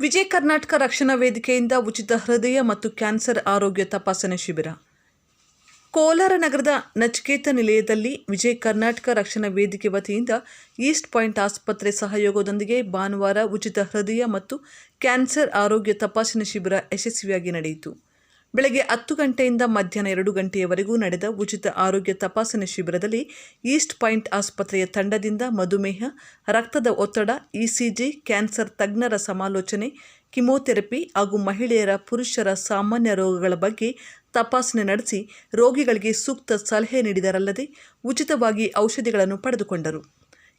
ವಿಜಯ ಕರ್ನಾಟಕ ರಕ್ಷಣಾ ವೇದಿಕೆಯಿಂದ ಉಚಿತ ಹೃದಯ ಮತ್ತು ಕ್ಯಾನ್ಸರ್ ಆರೋಗ್ಯ ತಪಾಸಣೆ ಶಿಬಿರ. ಕೋಲಾರ ನಗರದ ನಚಿಕೇತ ನಿಲಯದಲ್ಲಿ ವಿಜಯ ಕರ್ನಾಟಕ ರಕ್ಷಣಾ ವೇದಿಕೆ ವತಿಯಿಂದ ಈಸ್ಟ್ ಪಾಯಿಂಟ್ ಆಸ್ಪತ್ರೆ ಸಹಯೋಗದೊಂದಿಗೆ ಭಾನುವಾರ ಉಚಿತ ಹೃದಯ ಮತ್ತು ಕ್ಯಾನ್ಸರ್ ಆರೋಗ್ಯ ತಪಾಸಣೆ ಶಿಬಿರ ಯಶಸ್ವಿಯಾಗಿ ನಡೆಯಿತು. ಬೆಳಗ್ಗೆ ಹತ್ತು ಗಂಟೆಯಿಂದ ಮಧ್ಯಾಹ್ನ ಎರಡು ಗಂಟೆಯವರೆಗೂ ನಡೆದ ಉಚಿತ ಆರೋಗ್ಯ ತಪಾಸಣೆ ಶಿಬಿರದಲ್ಲಿ ಈಸ್ಟ್ ಪಾಯಿಂಟ್ ಆಸ್ಪತ್ರೆಯ ತಂಡದಿಂದ ಮಧುಮೇಹ, ರಕ್ತದ ಒತ್ತಡ, ಇಸಿಜಿ, ಕ್ಯಾನ್ಸರ್ ತಜ್ಞರ ಸಮಾಲೋಚನೆ, ಕಿಮೋಥೆರಪಿ ಹಾಗೂ ಮಹಿಳೆಯರ ಪುರುಷರ ಸಾಮಾನ್ಯ ರೋಗಗಳ ಬಗ್ಗೆ ತಪಾಸಣೆ ನಡೆಸಿ ರೋಗಿಗಳಿಗೆ ಸೂಕ್ತ ಸಲಹೆ ನೀಡಿದರಲ್ಲದೆ ಉಚಿತವಾಗಿ ಔಷಧಿಗಳನ್ನು ಪಡೆದುಕೊಂಡರು.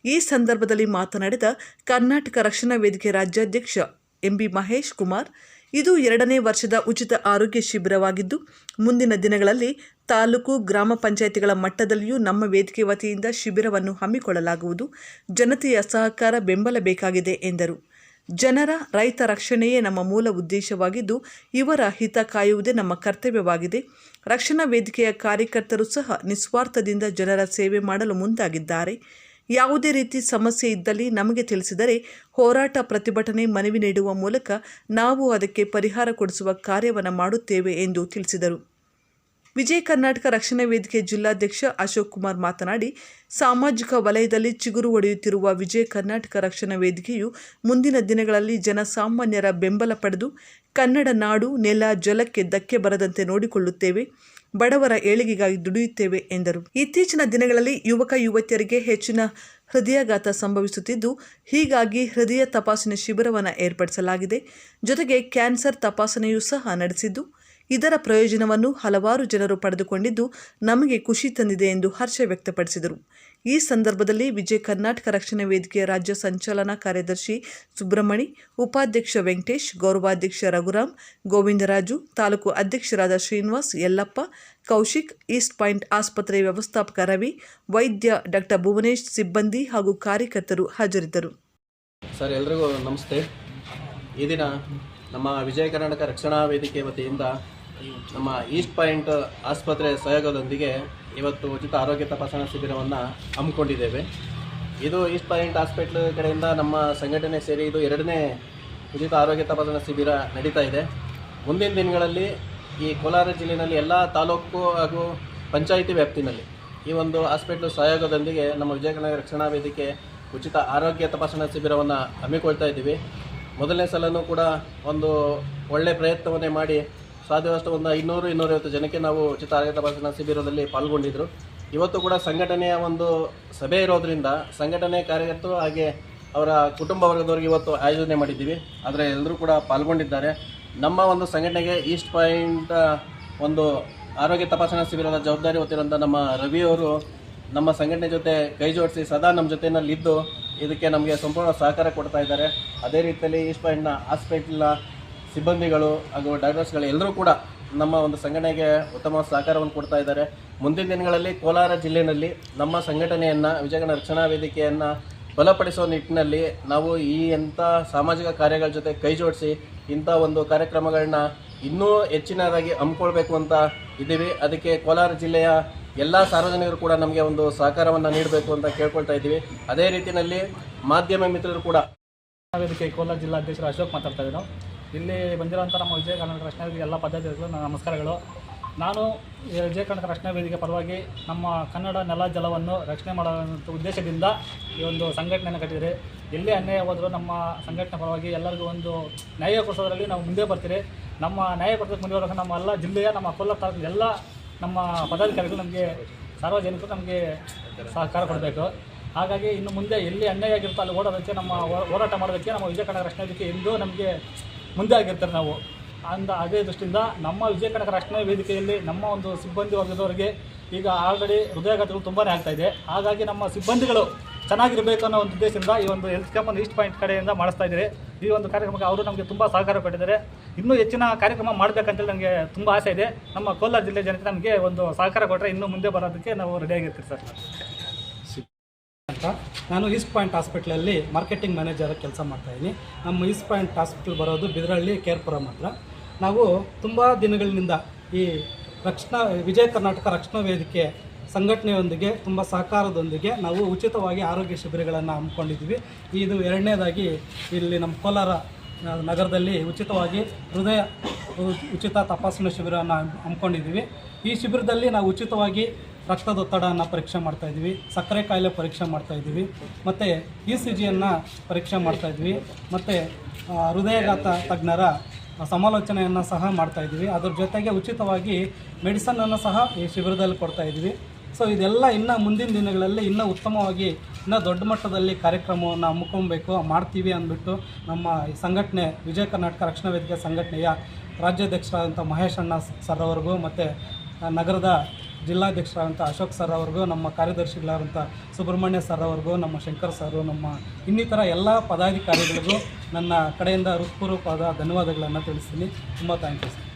ಈ ಸಂದರ್ಭದಲ್ಲಿ ಮಾತನಾಡಿದ ಕರ್ನಾಟಕ ರಕ್ಷಣಾ ವೇದಿಕೆ ರಾಜ್ಯಾಧ್ಯಕ್ಷ ಎಂಬಿ ಮಹೇಶ್ ಕುಮಾರ್ ಇದು ಎರಡನೇ ವರ್ಷದ ಉಚಿತ ಆರೋಗ್ಯ ಶಿಬಿರವಾಗಿದ್ದು, ಮುಂದಿನ ದಿನಗಳಲ್ಲಿ ತಾಲೂಕು, ಗ್ರಾಮ ಪಂಚಾಯಿತಿಗಳ ಮಟ್ಟದಲ್ಲಿಯೂ ನಮ್ಮ ವೇದಿಕೆ ವತಿಯಿಂದ ಶಿಬಿರವನ್ನು ಹಮ್ಮಿಕೊಳ್ಳಲಾಗುವುದು. ಜನತೆಯ ಸಹಕಾರ ಬೆಂಬಲ ಬೇಕಾಗಿದೆ ಎಂದರು. ಜನರ ರೈತ ರಕ್ಷಣೆಯೇ ನಮ್ಮ ಮೂಲ ಉದ್ದೇಶವಾಗಿದ್ದು, ಇವರ ಹಿತ ಕಾಯುವುದೇ ನಮ್ಮ ಕರ್ತವ್ಯವಾಗಿದೆ. ರಕ್ಷಣಾ ವೇದಿಕೆಯ ಕಾರ್ಯಕರ್ತರು ಸಹ ನಿಸ್ವಾರ್ಥದಿಂದ ಜನರ ಸೇವೆ ಮಾಡಲು ಮುಂದಾಗಿದ್ದಾರೆ. ಯಾವುದೇ ರೀತಿ ಸಮಸ್ಯೆ ಇದ್ದಲ್ಲಿ ನಮಗೆ ತಿಳಿಸಿದರೆ ಹೋರಾಟ ಪ್ರತಿಭಟನೆ ಮನವಿ ನೀಡುವ ಮೂಲಕ ನಾವು ಅದಕ್ಕೆ ಪರಿಹಾರ ಕೊಡಿಸುವ ಕಾರ್ಯವನ್ನು ಮಾಡುತ್ತೇವೆ ಎಂದು ತಿಳಿಸಿದರು. ವಿಜಯ ಕರ್ನಾಟಕ ರಕ್ಷಣಾ ವೇದಿಕೆ ಜಿಲ್ಲಾಧ್ಯಕ್ಷ ಅಶೋಕ್ ಕುಮಾರ್ ಮಾತನಾಡಿ, ಸಾಮಾಜಿಕ ವಲಯದಲ್ಲಿ ಚಿಗುರು ಒಡೆಯುತ್ತಿರುವ ವಿಜಯ ಕರ್ನಾಟಕ ರಕ್ಷಣಾ ವೇದಿಕೆಯು ಮುಂದಿನ ದಿನಗಳಲ್ಲಿ ಜನಸಾಮಾನ್ಯರ ಬೆಂಬಲ ಪಡೆದು ಕನ್ನಡ ನಾಡು ನೆಲ ಜಲಕ್ಕೆ ಧಕ್ಕೆ ಬರದಂತೆ ನೋಡಿಕೊಳ್ಳುತ್ತೇವೆ. ಬಡವರ ಏಳಿಗೆಗಾಗಿ ದುಡಿಯುತ್ತೇವೆ ಎಂದರು. ಇತ್ತೀಚಿನ ದಿನಗಳಲ್ಲಿ ಯುವಕ ಯುವತಿಯರಿಗೆ ಹೆಚ್ಚಿನ ಹೃದಯಾಘಾತ ಸಂಭವಿಸುತ್ತಿದ್ದು, ಹೀಗಾಗಿ ಹೃದಯ ತಪಾಸಣೆ ಶಿಬಿರವನ್ನು ಏರ್ಪಡಿಸಲಾಗಿದೆ. ಜೊತೆಗೆ ಕ್ಯಾನ್ಸರ್ ತಪಾಸಣೆಯೂ ಸಹ ನಡೆಸಿದ್ದು. ಇದರ ಪ್ರಯೋಜನವನ್ನು ಹಲವಾರು ಜನರು ಪಡೆದುಕೊಂಡಿದ್ದು ನಮಗೆ ಖುಷಿ ತಂದಿದೆ ಎಂದು ಹರ್ಷ ವ್ಯಕ್ತಪಡಿಸಿದರು. ಈ ಸಂದರ್ಭದಲ್ಲಿ ವಿಜಯ ಕರ್ನಾಟಕ ರಕ್ಷಣಾ ವೇದಿಕೆಯ ರಾಜ್ಯ ಸಂಚಾಲನಾ ಕಾರ್ಯದರ್ಶಿ ಸುಬ್ರಹ್ಮಣಿ, ಉಪಾಧ್ಯಕ್ಷ ವೆಂಕಟೇಶ್, ಗೌರವಾಧ್ಯಕ್ಷ ರಘುರಾಮ್, ಗೋವಿಂದರಾಜು, ತಾಲೂಕು ಅಧ್ಯಕ್ಷರಾದ ಶ್ರೀನಿವಾಸ್ ಯಲ್ಲಪ್ಪ, ಕೌಶಿಕ್, ಈಸ್ಟ್ ಪಾಯಿಂಟ್ ಆಸ್ಪತ್ರೆ ವ್ಯವಸ್ಥಾಪಕ ರವಿ, ವೈದ್ಯ ಡಾಕ್ಟರ್ ಭುವನೇಶ್ ಸಿಬ್ಬಂದಿ ಹಾಗೂ ಕಾರ್ಯಕರ್ತರು ಹಾಜರಿದ್ದರು. ಸರ್, ಎಲ್ರಿಗೂ ನಮಸ್ತೆ. ಈ ದಿನ ನಮ್ಮ ವಿಜಯ ಕರ್ನಾಟಕ ರಕ್ಷಣಾ ವೇದಿಕೆ ವತಿಯಿಂದ ನಮ್ಮ ಈಸ್ಟ್ ಪಾಯಿಂಟ್ ಆಸ್ಪತ್ರೆ ಸಹಯೋಗದೊಂದಿಗೆ ಇವತ್ತು ಉಚಿತ ಆರೋಗ್ಯ ತಪಾಸಣಾ ಶಿಬಿರವನ್ನು ಹಮ್ಮಿಕೊಂಡಿದ್ದೇವೆ. ಇದು ಈಸ್ಟ್ ಪಾಯಿಂಟ್ ಹಾಸ್ಪಿಟ್ಲ್ ಕಡೆಯಿಂದ ನಮ್ಮ ಸಂಘಟನೆ ಸೇರಿ ಇದು ಎರಡನೇ ಉಚಿತ ಆರೋಗ್ಯ ತಪಾಸಣಾ ಶಿಬಿರ ನಡೀತಾ ಇದೆ. ಮುಂದಿನ ದಿನಗಳಲ್ಲಿ ಈ ಕೋಲಾರ ಜಿಲ್ಲೆಯಲ್ಲಿ ಎಲ್ಲ ತಾಲೂಕು ಹಾಗೂ ಪಂಚಾಯಿತಿ ವ್ಯಾಪ್ತಿನಲ್ಲಿ ಈ ಒಂದು ಹಾಸ್ಪಿಟ್ಲ್ ಸಹಯೋಗದೊಂದಿಗೆ ನಮ್ಮ ವಿಜಯನಗರ ರಕ್ಷಣಾ ವೇದಿಕೆ ಉಚಿತ ಆರೋಗ್ಯ ತಪಾಸಣಾ ಶಿಬಿರವನ್ನು ಹಮ್ಮಿಕೊಳ್ತಾ ಇದ್ದೀವಿ. ಮೊದಲನೇ ಸಲನೂ ಕೂಡ ಒಂದು ಒಳ್ಳೆಯ ಪ್ರಯತ್ನವನ್ನೇ ಮಾಡಿ ಸಾಧ್ಯವಷ್ಟು ಒಂದು ಇನ್ನೂರು ಇನ್ನೂರೈವತ್ತು ಜನಕ್ಕೆ ನಾವು ಉಚಿತ ಆರೋಗ್ಯ ತಪಾಸಣಾ ಶಿಬಿರದಲ್ಲಿ ಪಾಲ್ಗೊಂಡಿದ್ದರು ಇವತ್ತು ಕೂಡ ಸಂಘಟನೆಯ ಒಂದು ಸಭೆ ಇರೋದರಿಂದ ಸಂಘಟನೆ ಕಾರ್ಯಕರ್ತರು ಹಾಗೆ ಅವರ ಕುಟುಂಬ ವರ್ಗದವರಿಗೆ ಇವತ್ತು ಆಯೋಜನೆ ಮಾಡಿದ್ದೀವಿ. ಆದರೆ ಎಲ್ಲರೂ ಕೂಡ ಪಾಲ್ಗೊಂಡಿದ್ದಾರೆ. ನಮ್ಮ ಒಂದು ಸಂಘಟನೆಗೆ ಈಸ್ಟ್ ಪಾಯಿಂಟ್, ಒಂದು ಆರೋಗ್ಯ ತಪಾಸಣಾ ಶಿಬಿರದ ಜವಾಬ್ದಾರಿ ಹೊತ್ತಿರುವಂಥ ನಮ್ಮ ರವಿಯವರು ನಮ್ಮ ಸಂಘಟನೆ ಜೊತೆ ಕೈ ಜೋಡಿಸಿ ಸದಾ ನಮ್ಮ ಜೊತೆಯಲ್ಲಿದ್ದು. ಇದಕ್ಕೆ ನಮಗೆ ಸಂಪೂರ್ಣ ಸಹಕಾರ ಕೊಡ್ತಾ ಇದ್ದಾರೆ. ಅದೇ ರೀತಿಯಲ್ಲಿ ಈಸ್ಟ್ ಪಾಯಿಂಟ್ನ ಹಾಸ್ಪಿಟ್ಲ್ನ ಸಿಬ್ಬಂದಿಗಳು ಹಾಗೂ ಡಾಕ್ಟರ್ಸ್ಗಳು ಎಲ್ಲರೂ ಕೂಡ ನಮ್ಮ ಒಂದು ಸಂಘಟನೆಗೆ ಉತ್ತಮ ಸಹಕಾರವನ್ನು ಕೊಡ್ತಾ ಇದ್ದಾರೆ. ಮುಂದಿನ ದಿನಗಳಲ್ಲಿ ಕೋಲಾರ ಜಿಲ್ಲೆಯಲ್ಲಿ ನಮ್ಮ ಸಂಘಟನೆಯನ್ನು ವಿಜಯಗಣ ರಕ್ಷಣಾ ವೇದಿಕೆಯನ್ನು ಬಲಪಡಿಸುವ ನಿಟ್ಟಿನಲ್ಲಿ ನಾವು ಈ ಎಂಥ ಸಾಮಾಜಿಕ ಕಾರ್ಯಗಳ ಜೊತೆ ಕೈ ಜೋಡಿಸಿ ಇಂಥ ಒಂದು ಕಾರ್ಯಕ್ರಮಗಳನ್ನ ಇನ್ನೂ ಹೆಚ್ಚಿನದಾಗಿ ಹಮ್ಮಿಕೊಳ್ಬೇಕು ಅಂತ ಇದ್ದೀವಿ. ಅದಕ್ಕೆ ಕೋಲಾರ ಜಿಲ್ಲೆಯ ಎಲ್ಲ ಸಾರ್ವಜನಿಕರು ಕೂಡ ನಮಗೆ ಒಂದು ಸಹಕಾರವನ್ನು ನೀಡಬೇಕು ಅಂತ ಕೇಳ್ಕೊಳ್ತಾ ಇದ್ದೀವಿ. ಅದೇ ರೀತಿಯಲ್ಲಿ ಮಾಧ್ಯಮ ಮಿತ್ರರು ಕೂಡ ವೇದಿಕೆ ಕೋಲಾರ ಜಿಲ್ಲಾಧ್ಯಕ್ಷರು ಅಶೋಕ್ ಮಾತಾಡ್ತಾ ಇದ್ದೀನಿ ಇಲ್ಲಿ ಬಂದಿರೋಂಥ ನಮ್ಮ ವಿಜಯ ಕರ್ನಾಟಕ ರಕ್ಷಣಾ ಎಲ್ಲ ಪದ್ಧತಿಗಳು ನಮಸ್ಕಾರಗಳು. ನಾನು ವಿಜಯ ಕರ್ನಾಟಕ ರಕ್ಷಣಾ ಪರವಾಗಿ ನಮ್ಮ ಕನ್ನಡ ನೆಲ ಜಲವನ್ನು ರಕ್ಷಣೆ ಮಾಡುವಂಥ ಉದ್ದೇಶದಿಂದ ಈ ಒಂದು ಸಂಘಟನೆಯನ್ನು ಕಟ್ಟಿದರೆ ಎಲ್ಲಿ ಅನ್ಯಾಯ ಹೋದರೂ ನಮ್ಮ ಸಂಘಟನೆ ಪರವಾಗಿ ಎಲ್ಲರಿಗೂ ಒಂದು ನ್ಯಾಯ ಕೊಡಿಸೋದ್ರಲ್ಲಿ ನಾವು ಮುಂದೆ ಬರ್ತೀರಿ. ನಮ್ಮ ನ್ಯಾಯ ಕೊಡಿಸೋಕೆ ಮುಂದೆ ಬರೋಕೆ ನಮ್ಮ ಎಲ್ಲ ಜಿಲ್ಲೆಯ, ನಮ್ಮ ಕೋಲಾರ ತಾಲೂಕಿನ ಎಲ್ಲ ನಮ್ಮ ಪದಾಧಿಕಾರಿಗಳು ನಮಗೆ ಸಾರ್ವಜನಿಕರು ನಮಗೆ ಸಹಕಾರ ಕೊಡಬೇಕು. ಹಾಗಾಗಿ ಇನ್ನು ಮುಂದೆ ಎಲ್ಲಿ ಅನ್ಯಾಯ ಆಗಿರುತ್ತೋ ಅಲ್ಲಿ ಓಡೋದಕ್ಕೆ ನಮ್ಮ ಹೋರಾಟ ಮಾಡೋದಕ್ಕೆ ನಮ್ಮ ವಿಜಯ ಕನ್ನಡ ರಕ್ಷಣೆ ವೇದಿಕೆ ಎಂದು ನಮಗೆ ಮುಂದೆ ಆಗಿರ್ತಾರೆ ನಾವು. ಅಂದ ಅದೇ ದೃಷ್ಟಿಯಿಂದ ನಮ್ಮ ವಿಜಯ ಕನಕ ರಕ್ಷಣಾ ವೇದಿಕೆಯಲ್ಲಿ ನಮ್ಮ ಒಂದು ಸಿಬ್ಬಂದಿ ವರ್ಗದವರಿಗೆ ಈಗ ಆಲ್ರೆಡಿ ಹೃದಯಾಘಾತಗಳು ತುಂಬಾ ಆಗ್ತಾ ಇದೆ. ಹಾಗಾಗಿ ನಮ್ಮ ಸಿಬ್ಬಂದಿಗಳು ಚೆನ್ನಾಗಿರಬೇಕು ಅನ್ನೋ ಒಂದು ಉದ್ದೇಶದಿಂದ ಈ ಒಂದು ಹೆಲ್ತ್ ಕ್ಯಾಂಪ್ ಈಸ್ಟ್ ಪಾಯಿಂಟ್ ಕಡೆಯಿಂದ ಮಾಡಿಸ್ತಾ ಇದ್ದಾರೆ. ಈ ಒಂದು ಕಾರ್ಯಕ್ರಮಕ್ಕೆ ಅವರು ನಮಗೆ ತುಂಬ ಸಹಕಾರ ಕೊಟ್ಟಿದ್ದಾರೆ. ಇನ್ನೂ ಹೆಚ್ಚಿನ ಕಾರ್ಯಕ್ರಮ ಮಾಡಬೇಕಂತೇಳಿ ನನಗೆ ತುಂಬ ಆಸೆ ಇದೆ. ನಮ್ಮ ಕೋಲಾರ ಜಿಲ್ಲೆ ಜನತೆ ನಮಗೆ ಒಂದು ಸಹಕಾರ ಕೊಟ್ಟರೆ ಇನ್ನೂ ಮುಂದೆ ಬರೋದಕ್ಕೆ ನಾವು ರೆಡಿಯಾಗಿರ್ತೀವಿ ಸರ್. ಅಂತ. ನಾನು ಈಸ್ಟ್ ಪಾಯಿಂಟ್ ಹಾಸ್ಪಿಟ್ಲಲ್ಲಿ ಮಾರ್ಕೆಟಿಂಗ್ ಮ್ಯಾನೇಜರ್ ಕೆಲಸ ಮಾಡ್ತಾಯಿದ್ದೀನಿ ನಮ್ಮ ಈಸ್ಟ್ ಪಾಯಿಂಟ್ ಹಾಸ್ಪಿಟಲ್ ಬರೋದು ಬಿದರಳ್ಳಿ ಕೇರ್ಪುರಂ ಹತ್ರ. ನಾವು ತುಂಬ ದಿನಗಳಿಂದ ಈ ರಕ್ಷಣಾ, ವಿಜಯ ಕರ್ನಾಟಕ ರಕ್ಷಣಾ ವೇದಿಕೆ ಸಂಘಟನೆಯೊಂದಿಗೆ, ತುಂಬ ಸಹಕಾರದೊಂದಿಗೆ ನಾವು ಉಚಿತವಾಗಿ ಆರೋಗ್ಯ ಶಿಬಿರಗಳನ್ನು ಹಮ್ಮಿಕೊಂಡಿದ್ದೀವಿ. ಇದು ಎರಡನೇದಾಗಿ ಇಲ್ಲಿ ನಮ್ಮ ಕೋಲಾರ ನಗರದಲ್ಲಿ ಉಚಿತವಾಗಿ ಹೃದಯ, ಉಚಿತ ತಪಾಸಣಾ ಶಿಬಿರವನ್ನು ಹಮ್ಮಿಕೊಂಡಿದ್ದೀವಿ. ಈ ಶಿಬಿರದಲ್ಲಿ ನಾವು ಉಚಿತವಾಗಿ ರಕ್ತದೊತ್ತಡವನ್ನು ಪರೀಕ್ಷೆ ಮಾಡ್ತಾ ಇದ್ದೀವಿ ಸಕ್ಕರೆ ಕಾಯಿಲೆ ಪರೀಕ್ಷೆ ಮಾಡ್ತಾ ಇದ್ದೀವಿ ಮತ್ತು ಇ ಸಿ ಜಿಯನ್ನು ಪರೀಕ್ಷೆ ಮಾಡ್ತಾ ಇದ್ವಿ, ಮತ್ತು ಹೃದಯಘಾತ ತಜ್ಞರ ಸಮಾಲೋಚನೆಯನ್ನು ಸಹ ಮಾಡ್ತಾ ಇದ್ದೀವಿ ಅದ್ರ ಜೊತೆಗೆ ಉಚಿತವಾಗಿ ಮೆಡಿಸನನ್ನು ಸಹ ಈ ಶಿಬಿರದಲ್ಲಿ ಕೊಡ್ತಾ ಇದ್ವಿ. ಸೊ, ಇದೆಲ್ಲ ಇನ್ನು ಮುಂದಿನ ದಿನಗಳಲ್ಲಿ ಇನ್ನೂ ಉತ್ತಮವಾಗಿ ಇನ್ನೂ ದೊಡ್ಡ ಮಟ್ಟದಲ್ಲಿ ಕಾರ್ಯಕ್ರಮವನ್ನು ಹಮ್ಮಿಕೊಬೇಕು, ಮಾಡ್ತೀವಿ ಅಂದ್ಬಿಟ್ಟು ನಮ್ಮ ಈ ಸಂಘಟನೆ, ವಿಜಯ ಕರ್ನಾಟಕ ರಕ್ಷಣಾ ವೇದಿಕೆ ಸಂಘಟನೆಯ ರಾಜ್ಯಾಧ್ಯಕ್ಷರಾದಂಥ ಮಹೇಶ್ ಅಣ್ಣ ಸರ್ ಅವ್ರಿಗೂ ಮತ್ತು ನಗರದ ಜಿಲ್ಲಾಧ್ಯಕ್ಷರಾದಂಥ ಅಶೋಕ್ ಸರ್ ಅವ್ರಿಗೂ, ನಮ್ಮ ಕಾರ್ಯದರ್ಶಿಗಳಾದಂಥ ಸುಬ್ರಹ್ಮಣ್ಯ ಸರ್ ಅವ್ರಿಗೂ, ನಮ್ಮ ಶಂಕರ್ ಸರು, ನಮ್ಮ ಇನ್ನಿತರ ಎಲ್ಲ ಪದಾಧಿಕಾರಿಗಳಿಗೂ ನನ್ನ ಕಡೆಯಿಂದ ಹೃತ್ಪೂರ್ವಕವಾದ ಧನ್ಯವಾದಗಳನ್ನು ತಿಳಿಸ್ತೀನಿ. ತುಂಬ ಥ್ಯಾಂಕ್ ಯು ಸರ್